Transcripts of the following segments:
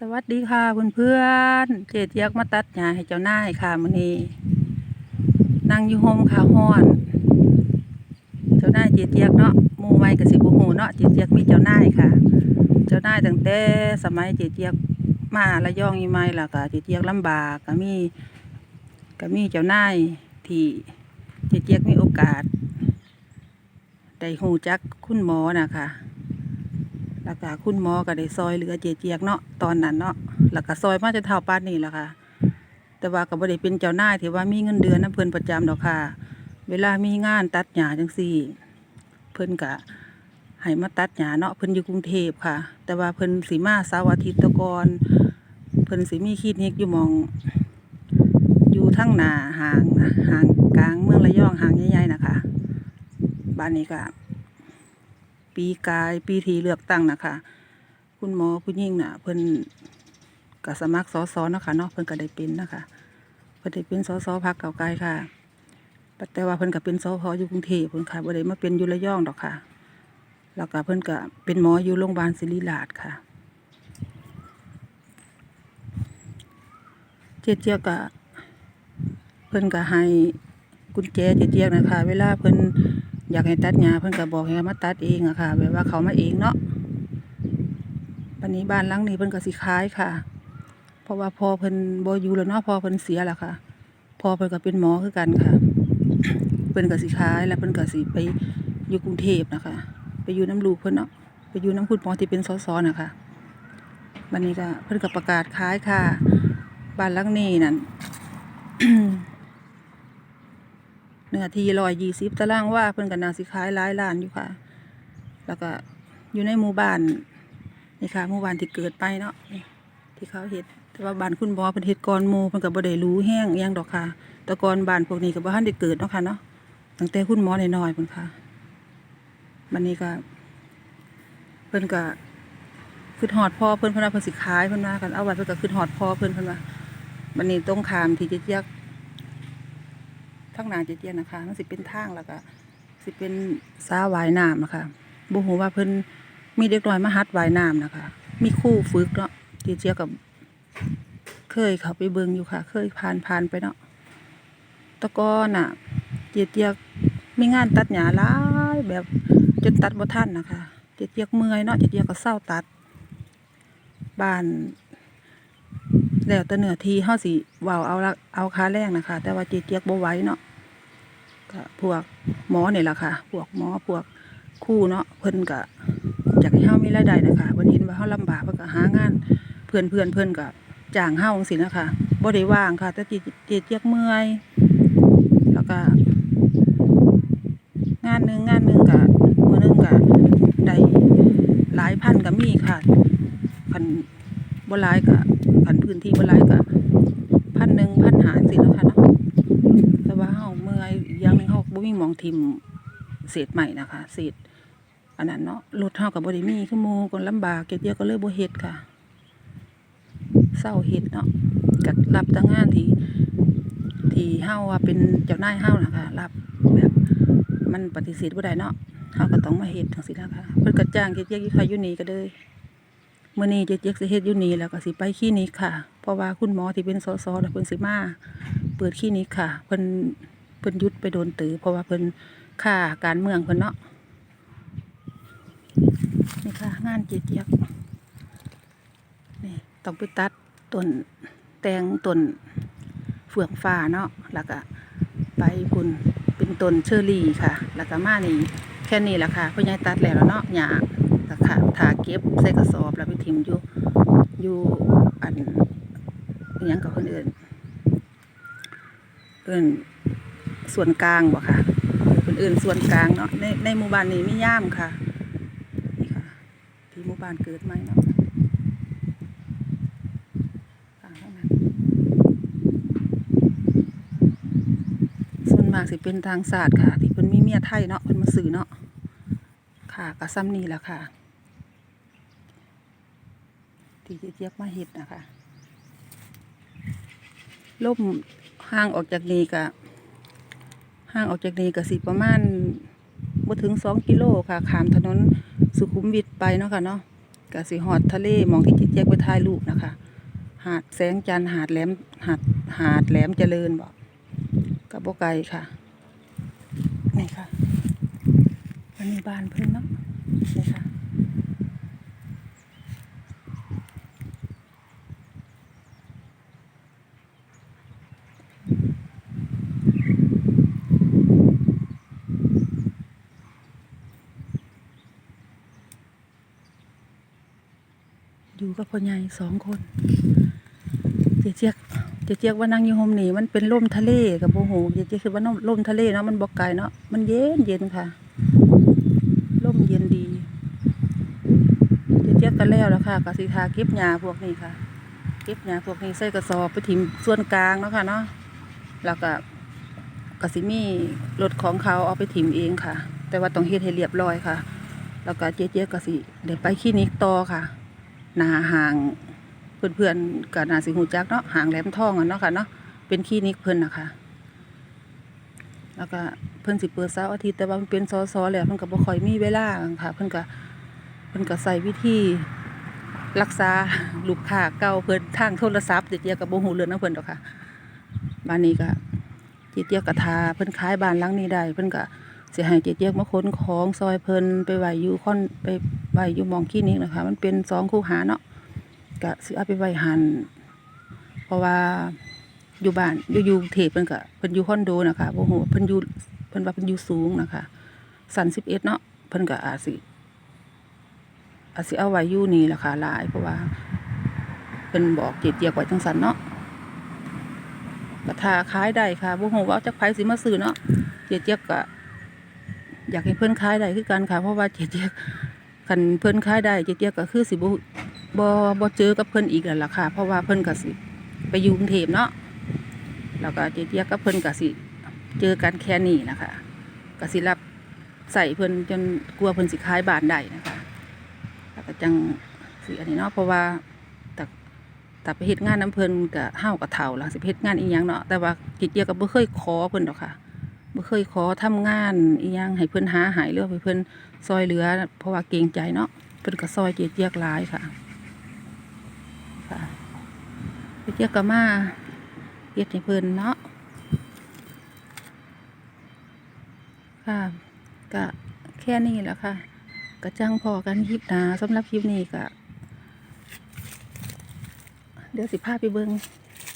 สวัสดีค่ะเพื่อนๆเจดเยียกมาตัดหญ้าให้เจ้านายค่ะมื้อนี้นั่งอยู่โฮมค่ะฮ้อน เจ้านายเจดเยียกเนาะหมู่ใหม่ก็สิบ่ฮู้เนาะเจดเยียกมีเจ้านายค่ะ เจ้านายตั้งแต่สมัยเจดเยียกมาระยองอีใหม่แล้วก็เจดเยียกลำบากก็มีก็มีเจ้านายที่เจดเยียกมีโอกาสได้ฮู้จักคุณหมอน่ะค่ะ แล้วก็คุณหมอก็ได้ซอยเหลือเจเจียกเนาะตอนนั้นเนาะแล้วก็ซอยมาจนเท่าปานนี้แหละค่ะ แต่ว่าก็บ่ได้เป็นเจ้าหน้าที่ว่ามีเงินเดือนนํเพิ่นประจำดอกค่ะ เวลามีงานตัดหญ้าจังซี่ เพิ่นก็ให้มาตัดหญ้าเนาะเพิ่นอยู่กรุงเทพค่ะ แต่ว่าเพิ่นสิมาเสาร์อาทิตย์ตะกอนเพิ่นสิมีคลินิกอยู่มอง อยู่ทั้งหน้าห้างห้างกลางเมืองระยองห้างใหญ่ๆนะคะบ้านนี้ก็ ปีกาย ปีทีเลือกตั้งนะคะ คุณหมอผู้ยิ่งน่ะ เพิ่นก็สมัครสสเนะคะเนาะเพิ่นก็ได้เป็นนะคะเพิ่นได้เป็นสสพักเก่าไกลค่ะแต่ว่าเพิ่นก็เป็นสพออยู่กรุงเทพเพิ่นค่ะบ่ได้มาเป็นอยู่ระยองดอกค่ะ แล้วก็เพิ่นก็เป็นหมออยู่โรงพยาบาลศิริราชค่ะ เจ็ดเจียกก็เพิ่นก็ให้กุญแจเจ็ดเจียกนะคะ เวลาเพิ่น อยากให้ตัดหญ้าเพิ่นก็บอกให้มาตัดเองอะค่ะ แบบว่าเขามาเองเนาะวันนี้บ้านหลังนี้เพิ่นก็สิขายค่ะ เพราะว่าพอเพิ่นบ่อยู่แล้วเนาะพอเพิ่นเสียแล้วค่ะ พอเพิ่นก็เป็นหมอคือกันค่ะ เพิ่นก็สิขายแล้วเพิ่นก็สิไปอยู่กรุงเทพนะคะ ไปอยู่น้ำลูกเพิ่นเนาะไปอยู่น้ำคุณหมอที่เป็นสสนะคะวันนี้ก็เพิ่นก็ประกาศขายค่ะ บ้านหลังนี้นั่น เนื้อที่ร้อยยี่สิบตารางว่าเพิ่นก็น่าสิขายหลายล้านอยู่ค่ะ แล้วก็อยู่ในหมู่บ้านนี่ค่ะหมู่บ้านที่เกิดไปเนาะนี่ที่เขาเฮ็ดแต่ว่าบ้านคุณหมอเพิ่นเฮ็ดก่อนหมู่เพิ่นก็บ่ได้รู้แห้งยังดอกค่ะแต่ก่อนบ้านพวกนี้ก็บ่ทันได้เกิดเนาะค่ะเนาะตั้งแต่คุณหมอน้อยๆเพิ่นค่ะบัดนี้ก็เพิ่นก็คิดฮอดพ่อเพิ่นเพิ่นว่าเพิ่นสิขายเพิ่นว่ากันเอาไว้เพิ่นก็คิดฮอดพ่อเพิ่นเพิ่นว่าบัดนี้ตรงขามที่จะแยก ทางนาเจเจียนนะคะมันสิเป็นทางแล้วก็สิเป็นสาวายน้ำนะคะบ่ฮู้ว่าเพิ่นมีเด็กน้อยมาหัดวายน้ำนะคะ มีคู่ฝึกเนาะเจเจียกับ เคยเขาไปเบิงอยู่ค่ะ เคยผ่านผ่านไปเนาะตะกอนน่ะ เจเจียมีงานตัดหญ้าหลายแบบจนตัดบ่ทันนะคะเจเจียกเมื่อยเนาะเจเจียก็เศร้าตัดบ้านแล้วแต่เนื้อที่เฮาสิว้าเอาละเอาคาแรงนะคะ แต่ว่าเจเจียกบ่ไหว้เนาะ ก็พวกหมอเนี่แหละค่ะ พวกหมอพวกครูเนาะเพิ่นก็อยากให้เฮามีรายได้นะคะเพิ่นเห็นว่าเฮาลำบากเพิ่นก็หางาน เพื่อนเพื่อนเพิ่นก็จ้างเฮาจังซี่นะคะบ่ได้ว่างค่ะ แต่จ๊เจ๊เจี๊ยกเมื่อยแล้วก็งานหนึ่งงานหนึ่งก็มือหนึงก็ได้หลายพันก็มีค่ะคันบ่หลายก็พันพื้นที่บ่หลายก็พันหนึ่งพันหาสิเนาะค่ะเนาะแต่ว่าเฮาเมื่อยอีก อย่งมองทิมเศษใหม่นะคะเศษอันนั้นเนาะรถเฮาก็บ่ได้มีคือหมู่ก็ลำบากเก็บเดียวก็เลยบ่เฮ็ดค่ะเศร้าเฮ็ดเนาะก็รับแต่งานที่ที่เฮาว่าเป็นเจ้านายเฮานะคะรับแบบมันปฏิเสธบ่ได้เนาะเฮาก็ต้องมาเฮ็ดจังซี่นะคะเพิ่นก็จ้างเก็บเดียวอยู่ค่ะอยู่นี่ก็เลยมื่อนี้เจ๊เจ๊กสิเฮ็ดอยู่นี่แล้วก็สิไปคลินิกค่ะ เพราะว่าคุณหมอที่เป็นสสเพิ่นสิมาเปิดคลินิกค่ะเพิ่น พิ่นยุดไปโดนตือเพราะว่าเพิ่นค่าการเมืองเพิ่นเนาะนี่ค่ะงานเจ๊เจ๊กนี่ต้องไปตัดต้นแตงต้นเฟืองฟ้าเนาะแล้วก็ไปคุณเป็นต้นเชอรี่ค่ะ แล้วก็มานี่แค่นี้แหละค่ะพิ่นยังตัดแล้วเนาะหญ้าตะขาถาเก็บใส่กระสอบแล้วไปทิมอยู่อยู่อันอิหยังกับคนอื่นเอื่น ส่วนกลางบ่ค่ะคนอื่นส่วนกลางเนาะในในหมู่บ้านนี้มีย่ามค่ะนี่ค่ะ ที่หมู่บ้านเกิดใหม่เนาะทางนั้นส่วนมากสิเป็นทางศาสตร์ค่ะ ที่เพิ่นมีเมียไทยเนาะเพิ่นมาซื้อเนาะค่ะก็ซ้ำนี่แหละค่ะ ที่เจ๊เจี๊ยบมาเห็ดนะคะล่มห่างออกจากนี้ก็ ห่างออกจากนี้ก็สิประมาณบ่ถึงสองกิโลค่ะขามถนนสุขุมวิทไปเนาะค่ะเนาะก็สิหอดทะเลหมองที่จิตแยกไปถ่ายรูปนะคะ หาดแสงจันทร์หาดแหลมหาดหาดแหลมเจริญบอกกับบ่ไกลค่ะนี่ค่ะอันนี้บ้านเพิ่นเนาะนี่ค่ะ อยู่ กับพ่อใหญ่สองคนเจ๊เจียกเจ๊เจียกว่านั่งอยู่โฮมนี่มันเป็นลมทะเลกับโบโหเจ๊เจียกคือว่าน้ำลมทะเลเนาะมันบอกไกลเนาะมันเย็นเย็นค่ะลมเย็นดีเจ๊เจียกก็แล้วแล้วค่ะกสิทาเก็บหญ้าพวกนี้ค่ะ เก็บหญ้าพวกนี้ใส่กระสอบไปถิ่มส่วนกลางเนาะค่ะเนาะแล้วก็กสิมีรถของเขาเอาไปถิ่มเองค่ะ แต่ว่าต้องเฮ็ดให้เรียบร้อยค่ะ แล้วก็เจ๊เจียกกสิเดี๋ยวไปคลินิกต่อค่ะ นาห่างเพื่อนๆกับนาสิหูจักเนาะห่างแหลมทองอะเนาะค่ะเนาะเป็นคลินิกเพิ่นนะคะแล้วก็เพิ่นสิเปิดเสาร์อาทิตย์แต่ว่ามันเป็นซอซอแล้วเพิ่นก็บ่ค่อยมีเวลาค่ะ เพิ่นก็เพิ่นก็ใส่วิธีรักษาลูกค้าเก่าเพิ่นทางโทรศัพท์เจียกับบ่ฮู้เรื่องนำเพิ่นดอกค่ะบ้านนี้ก็เจียกก็ทาเพิ่นขายบ้านหลังนี้ได้เพิ่นก็ สิให้เจียกมาขนของซอยเพลินไปไหวอยู่ค่อนไปไหวอยู่มองคลินิกนะคะ มันเป็นสองคู่หาเนาะก็สิเอาไปไหวหันเพราะว่าอยู่บ้านอยู่อยู่เทพเพิ่นก็เพิ่นอยู่คอนโดนะคะบ่ฮู้เพิ่นอยู่เพิ่นว่าเพิ่นอยู่สูงนะคะสัน11เอ็ดเนาะเพิ่นก็อาจสิอาจสิเอาไว้อยู่นี่แหละค่ะหลายเพราะว่าเพิ่นบอกเจ็ดเจียกไว้จังซั่นเนาะก็ถ้าขายได้ค่ะบ่ฮู้ว่าจักไผสิมาซื้อเนาะเจ็ดเจียกก็ อยากให้เพิ่อนขายได้คือกันค่ะ เพราะว่าเจ็ดเจียกคันเพิ่อนขายได้เจ็ดเจียกก็คือสิบ่บ่บ่เจอกับเพิ่อนอีกแล้วล่ะค่ะ เพราะว่าเพิ่อนก็สิไปอยู่กรุงเทพเนาะแล้วก็เจ๊เจ๊กับเพิ่อนก็สิเจอกันแค่นี้นะคะก็สิรับใส่เพิ่อนจนกลัวเพิ่อนสิขายบานได้นะคะแล้วก็จังสิอันนี้เนาะเพราะว่าแต่แต่ไปเฮ็ดงานน้ำเพิ่นก็เฮาก็เฒ่าแล้วสิเฮ็ดงานอีหยังเนาะแต่ว่าเจ๊เจี๊ยบก็บ่เคยขอเพิ่นดอกค่ะ บ่เคยขอทำงานอีหยังให้เพิ่นหาหายหรือว่าให้เพิ่นซอยเหลือ เพราะว่าเกรงใจเนาะเพิ่นก็ซอยเจ๊เจี๊ยบหลายค่ะ ค่ะเที่ยกับมาเฮ็ดให้เพิ่นเนาะค่ะก็แค่นี้แหละค่ะก็จังพอกันคลิปหนาสำหรับคลิปนี้ก็เดี๋ยวสิพาไปเบิง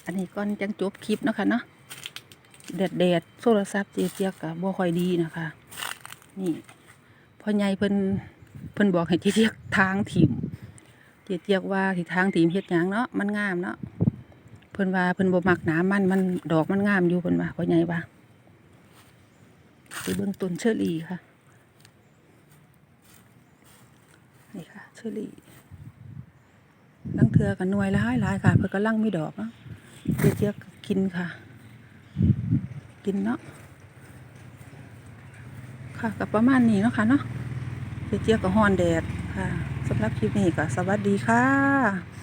อันนี้ก่อนจังจบคลิปเนาะค่ะเนาะ แดดแดดโทรศัพท์เจียเจียกกับบ่ค่อยดีนะคะ นี่พ่อใหญ่เพิ่นเพิ่นบอกให้เจียเจียกทางถิ่มเจียเจียกว่าที่ทางทีมเฮ็ดหยังเนาะมันงามเนาะเพิ่นว่าเพิ่นบ่มักหนามันมันดอกมันงามอยู่เพิ่นว่าพ่อใหญ่ว่าไปเบิ่งต้นเชอรี่ค่ะนี่ค่ะเชอรี่ลังเทือกันหน่วยละหลายๆค่ะ เพิ่นกำลังมีดอกเนาะเจียเจียกกินค่ะ กินเนาะค่ะกับประมาณนี้เนาะค่ะเนาะเจียเจียกก็ฮ้อนแดดค่ะสำหรับคลิปนี้ก็สวัสดีค่ะ